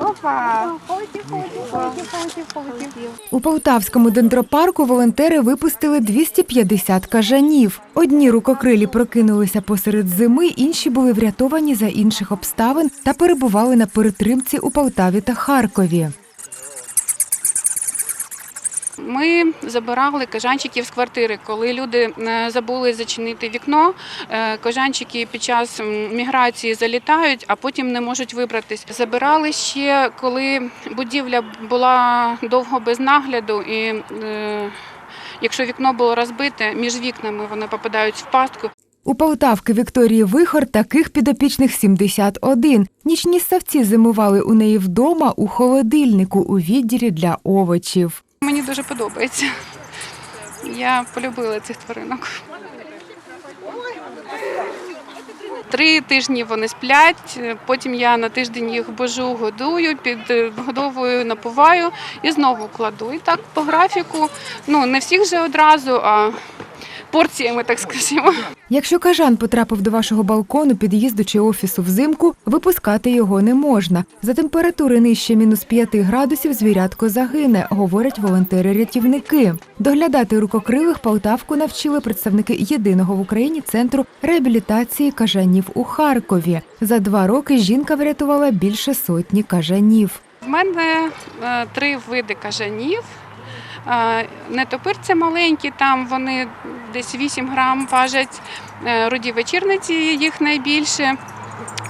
Опа. У Полтавському дендропарку волонтери випустили 250 кажанів. Одні рукокрилі прокинулися посеред зими, інші були врятовані за інших обставин та перебували на перетримці у Полтаві та Харкові. Ми забирали кажанчиків з квартири, коли люди е, забули зачинити вікно. е, Кажанчики під час міграції залітають, а потім не можуть вибратись. Забирали ще, коли будівля була довго без нагляду, і е, якщо вікно було розбите, між вікнами вони попадають в пастку. У Полтавки Вікторії Вихор таких підопічних 71. Нічні ссавці зимували у неї вдома у холодильнику у відділі для овочів. Мені дуже подобається. Я полюбила цих тваринок. Три тижні вони сплять, потім я на тиждень їх божу, годую, підгодовую, напуваю і знову кладу. І так по графіку, ну не всіх же одразу, а порціями, так скажімо. Якщо кажан потрапив до вашого балкону, під'їзду чи офісу взимку, випускати його не можна. За температури нижче мінус 5 градусів звірятко загине, говорять волонтери-рятівники. Доглядати рукокрилих Полтавку навчили представники єдиного в Україні центру реабілітації кажанів у Харкові. За два роки жінка врятувала більше сотні кажанів. В мене е, три види кажанів. Е, Нетопирці маленькі, там вони десь 8 грам важать. Е, Руді вечірниці їх найбільше.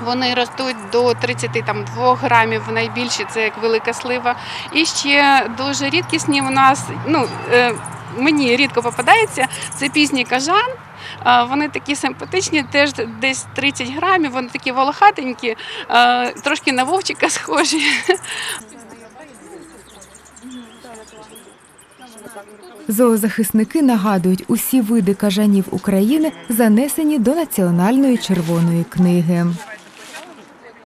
Вони ростуть до 32 грамів найбільші, це як велика слива. І ще дуже рідкісні у нас, ну, е, мені рідко попадається, це пізній кажан. Е, Вони такі симпатичні, теж десь 30 грамів, вони такі волохатенькі, трошки на вовчика схожі. Зоозахисники нагадують, усі види кажанів України занесені до Національної червоної книги.